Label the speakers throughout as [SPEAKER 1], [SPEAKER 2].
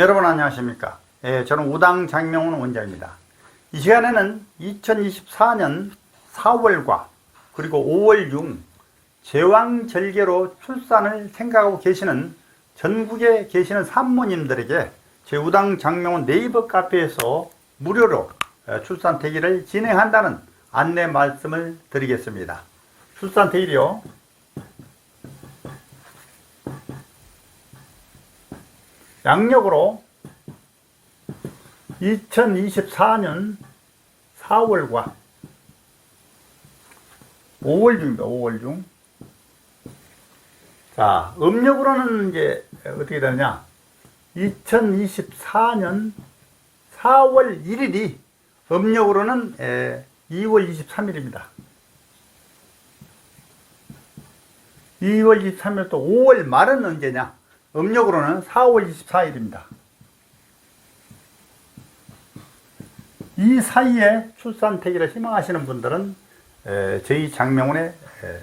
[SPEAKER 1] 여러분 안녕하십니까? 예, 저는 우당 장명훈 원장입니다. 이 시간에는 2024년 4월과 그리고 5월 중 제왕절개로 출산을 생각하고 계시는 전국에 계시는 산모님들에게 제 우당 장명훈 네이버 카페에서 무료로 어, 출산 대기를 진행한다는 안내 말씀을 드리겠습니다. 출산 대기요. 양력으로 2024년 4월과 5월 중입니다. 5월 중. 자, 음력으로는 이제 어떻게 되느냐? 2024년 4월 1일이 음력으로는 에, 2월 23일입니다. 2월 23일 또 5월 말은 언제냐? 음력으로는 4월 24일입니다. 이 사이에 출산 태기를 희망하시는 분들은 에, 저희 장명훈의 에,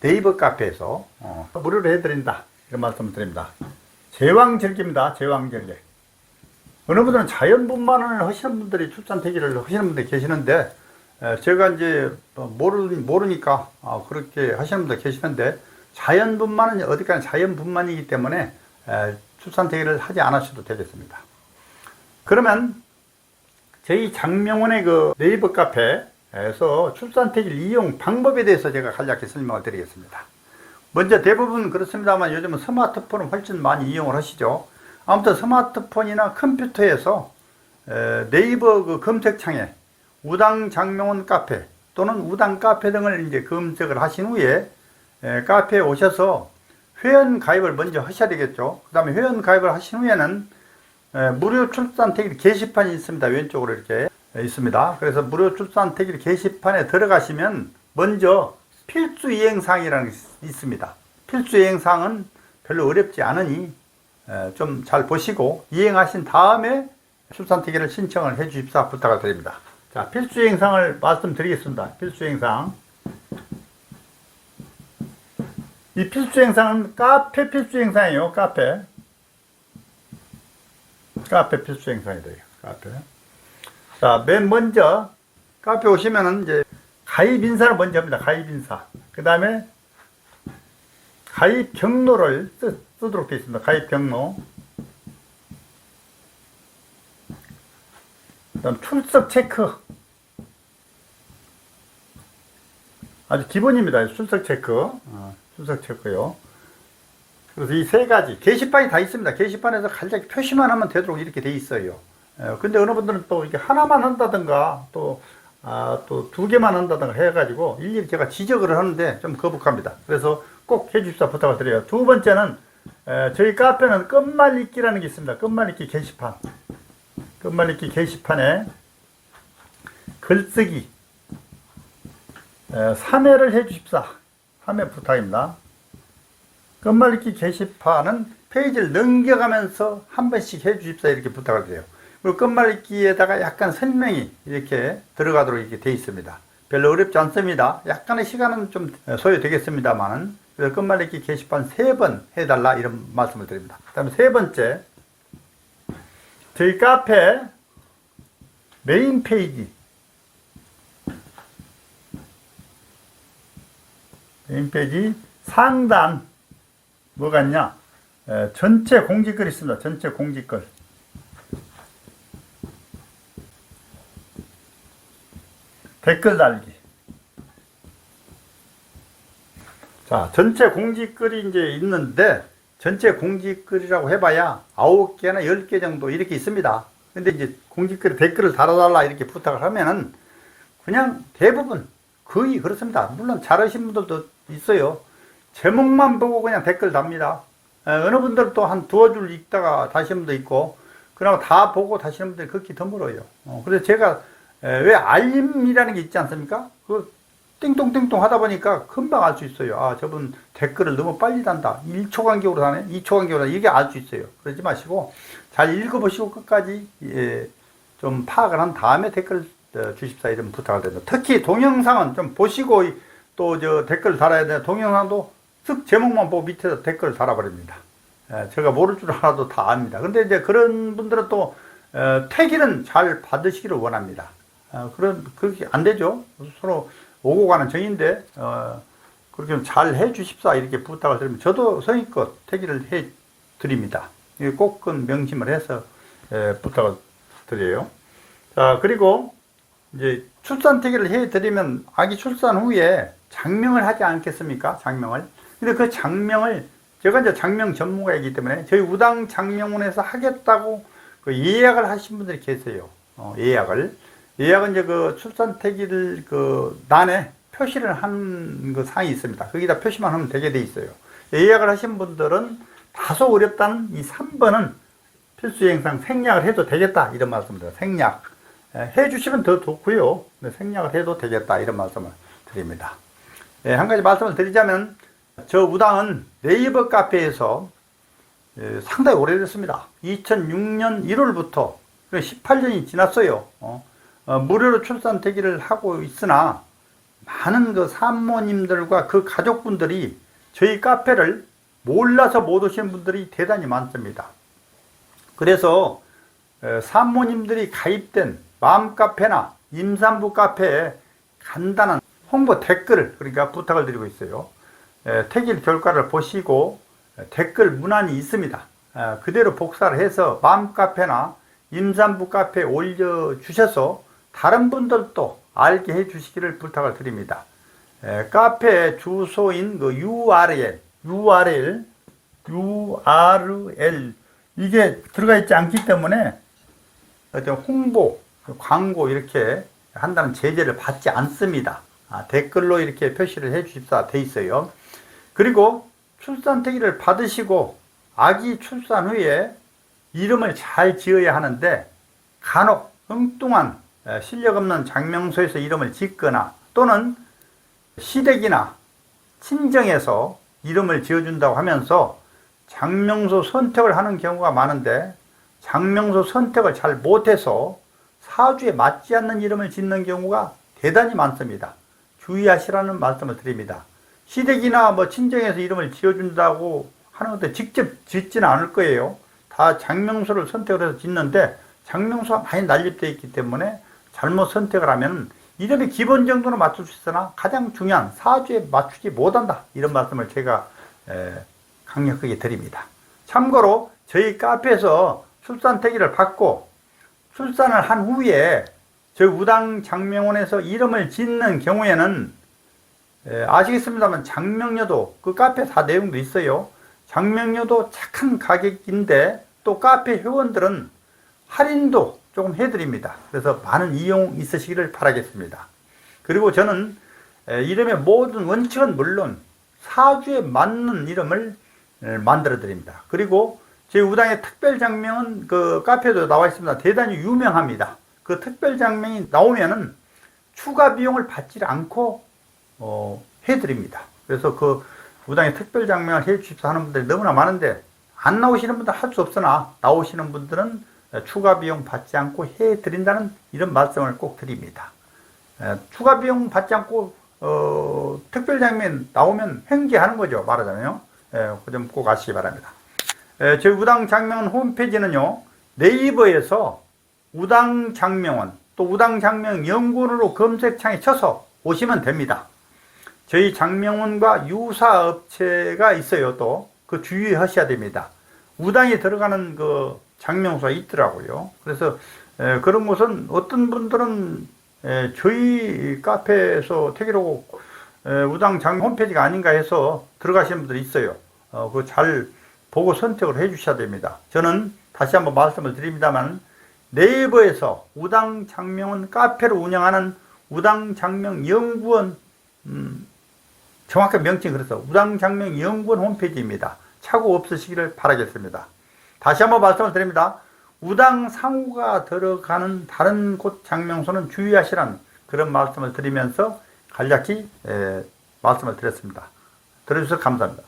[SPEAKER 1] 네이버 카페에서 어, 무료로 해드린다 이런 말씀을 드립니다. 제왕절개입니다. 제왕절개. 어느 분들은 자연분만을 하시는 분들이 출산 태기를 하시는 분들이 계시는데 에, 제가 이제 뭐 모르, 모르니까 아, 그렇게 하시는 분들 계시는데 자연분만은 어디까지 자연분만이기 때문에 에, 출산 태기를 하지 않으셔도 되겠습니다. 그러면 저희 장명원의 그 네이버 카페에서 출산택일 이용 방법에 대해서 제가 간략히 설명을 드리겠습니다. 먼저 대부분 그렇습니다만 요즘은 스마트폰을 훨씬 많이 이용을 하시죠. 아무튼 스마트폰이나 컴퓨터에서 에, 네이버 그 검색창에 우당 장명원 카페 또는 우당 카페 등을 이제 검색을 하신 후에 에, 카페에 오셔서 회원 가입을 먼저 하셔야 되겠죠. 그 다음에 회원 가입을 하신 후에는 에, 무료 출산 태길 게시판이 있습니다. 왼쪽으로 이렇게 있습니다. 그래서 무료 출산 태길 게시판에 들어가시면 먼저 필수 이행사항이라는 게 있습니다. 필수 이행사항은 별로 어렵지 않으니 좀 잘 보시고 이행하신 다음에 출산 태기를 신청을 해 주십사 부탁을 드립니다. 자, 필수 이행사항을 말씀드리겠습니다. 필수 이행사항. 이 필수 이행사항은 카페 필수 이행사항이에요. 카페. 카페 필수 행사이 돼요. 카페. 자, 맨 먼저 카페 오시면은 이제 가입 인사를 먼저 합니다. 가입 인사. 그 다음에 가입 경로를 쓰, 쓰도록 되어 있습니다. 가입 경로. 그 다음 출석 체크. 아주 기본입니다. 출석 체크. 어, 출석 체크요. 그래서 이 세 가지 게시판이 다 있습니다. 게시판에서 간략히 표시만 하면 되도록 이렇게 돼 있어요. 예, 근데 어느 분들은 또 이게 하나만 한다든가 또 아, 또 두 개만 한다든가 해가지고 일일이 제가 지적을 하는데 좀 거북합니다. 그래서 꼭 해주십사 부탁을 드려요. 두 번째는 에, 저희 카페는 끝말잇기라는 게 있습니다. 끝말잇기 게시판. 끝말잇기 게시판에 글쓰기 에, 3회를 해주십사. 3회 부탁입니다. 끝말잇기 게시판은 페이지를 넘겨가면서 한 번씩 해주십사 이렇게 부탁을 드려요. 그리고 끝말잇기에다가 약간 설명이 이렇게 들어가도록 이렇게 돼 있습니다. 별로 어렵지 않습니다. 약간의 시간은 좀 소요되겠습니다만은 그래서 끝말잇기 게시판 세 번 해달라 이런 말씀을 드립니다. 그 다음에 세 번째 저희 카페 메인 페이지 메인 페이지 상단 뭐가 있냐? 에, 전체 공지글 있습니다. 전체 공지글. 댓글 달기. 자, 전체 공지글이 이제 있는데, 전체 공지글이라고 해봐야 9개나 10개 정도 이렇게 있습니다. 근데 이제 공지글에 댓글을 달아달라 이렇게 부탁을 하면은, 그냥 대부분, 거의 그렇습니다. 물론 잘하신 분들도 있어요. 제목만 보고 그냥 댓글 답니다. 에, 어느 분들은 또 한 두어 줄 읽다가 다시는 분도 있고, 그러고 다 보고 다시는 분들이 극히 드물어요. 어, 그래서 제가 에, 왜 알림이라는 게 있지 않습니까? 그 띵동띵동 하다 보니까 금방 알 수 있어요. 아, 저분 댓글을 너무 빨리 단다. 1초 간격으로 다네? 2초 간격으로 다네? 이게 알 수 있어요. 그러지 마시고, 잘 읽어보시고 끝까지, 예, 좀 파악을 한 다음에 댓글 어, 주십사 이런 부탁을 드립니다. 특히 동영상은 좀 보시고 또 저 댓글 달아야 돼. 동영상도 쓱 제목만 보고 밑에다 댓글을 달아버립니다. 예, 제가 모를 줄 알아도 다 압니다. 근데 이제 그런 분들은 또 어, 태기는 잘 받으시기를 원합니다. 어, 그런 그렇게 안 되죠. 서로 오고 가는 정인데 어, 그렇게 잘 해주십사 이렇게 부탁을 드리면 저도 성의껏 태기를 해 드립니다. 꼭은 명심을 해서 에, 부탁을 드려요. 자 그리고 이제 출산 태기를 해 드리면 아기 출산 후에 장명을 하지 않겠습니까? 장명을. 근데 그 장명을 제가 이제 장명 전문가이기 때문에 저희 우당 장명원에서 하겠다고 그 예약을 하신 분들이 계세요. 어, 예약을. 예약은 이제 그 출산 태기를 그 난에 표시를 한 그 사항이 있습니다. 거기다 표시만 하면 되게 돼 있어요. 예약을 하신 분들은 다소 어렵다는 이 3번은 필수 행상 생략을 해도 되겠다 이런 말씀입니다. 생략 예, 해주시면 더 좋고요. 네, 생략을 해도 되겠다 이런 말씀을 드립니다. 예, 한 가지 말씀을 드리자면 저 우당은 네이버 카페에서 예, 상당히 오래됐습니다. 2006년 1월부터 18년이 지났어요. 어, 어, 무료로 출산 대기를 하고 있으나 많은 그 산모님들과 그 가족분들이 저희 카페를 몰라서 못 오시는 분들이 대단히 많습니다. 그래서 에, 산모님들이 가입된 마음 카페나 임산부 카페에 간단한 홍보 댓글을 그러니까 부탁을 드리고 있어요. 에, 택일 결과를 보시고 에, 댓글 문안이 있습니다. 에, 그대로 복사를 해서 마음 카페나 임산부 카페에 올려주셔서 다른 분들도 알게 해주시기를 부탁을 드립니다. 에, 카페 주소인 그 URL, URL, URL 이게 들어가 있지 않기 때문에 홍보, 광고 이렇게 한다는 제재를 받지 않습니다. 아, 댓글로 이렇게 표시를 해 주십사 돼 있어요. 그리고 출산 태기를 받으시고 아기 출산 후에 이름을 잘 지어야 하는데 간혹 엉뚱한 에, 실력 없는 장명소에서 이름을 짓거나 또는 시댁이나 친정에서 이름을 지어준다고 하면서 장명소 선택을 하는 경우가 많은데 장명소 선택을 잘 못해서 사주에 맞지 않는 이름을 짓는 경우가 대단히 많습니다. 주의하시라는 말씀을 드립니다. 시댁이나 뭐 친정에서 이름을 지어준다고 하는 것도 직접 짓지는 않을 거예요. 다 장명소를 선택을 해서 짓는데 장명소가 많이 난립되어 있기 때문에 잘못 선택을 하면 이름의 기본 정도는 맞출 수 있으나 가장 중요한 사주에 맞추지 못한다. 이런 말씀을 제가 에, 강력하게 드립니다. 참고로 저희 카페에서 출산 태기를 받고 출산을 한 후에 저희 우당 장명원에서 이름을 짓는 경우에는 에, 아시겠습니다만 장명료도 그 카페 다 내용도 있어요. 장명료도 착한 가격인데 또 카페 회원들은 할인도 조금 해드립니다. 그래서 많은 이용 있으시기를 바라겠습니다. 그리고 저는 에, 이름의 모든 원칙은 물론 사주에 맞는 이름을 에, 만들어 드립니다. 그리고 제 우당의 특별 장명은 그 카페도 나와 있습니다. 대단히 유명합니다. 그 특별 장명이 나오면은 추가 비용을 받지 않고 어, 해드립니다. 그래서 그 우당의 특별 장명을 해주십사 하는 분들이 너무나 많은데 안 나오시는 분들 할 수 없으나 나오시는 분들은 추가 비용 받지 않고 해드린다는 이런 말씀을 꼭 드립니다. 에, 추가 비용 받지 않고 어, 특별 장면 나오면 횡재하는 거죠 말하자면요. 그점꼭 아시기 바랍니다. 에, 저희 우당 장명원 홈페이지는요 네이버에서 우당 장명원 또 우당 장명 연구원으로 검색창에 쳐서 오시면 됩니다. 저희 장명원과 유사 업체가 있어요 또 그 주의하셔야 됩니다. 우당에 들어가는 그 장명소가 있더라고요. 그래서 에, 그런 곳은 어떤 분들은 에, 저희 카페에서 태기로 에, 우당 장 홈페이지가 아닌가 해서 들어가시는 분들이 있어요. 어, 그잘 보고 선택을 해 주셔야 됩니다. 저는 다시 한번 말씀을 드립니다만 네이버에서 우당 장명원 카페를 운영하는 우당 장명 연구원 음, 정확한 명칭이 그래서 우당 장명 연구원 홈페이지입니다. 착오 없으시기를 바라겠습니다. 다시 한번 말씀을 드립니다. 우당 상호가 들어가는 다른 곳 장명소는 주의하시라는 그런 말씀을 드리면서 간략히 에, 말씀을 드렸습니다. 들어주셔서 감사합니다.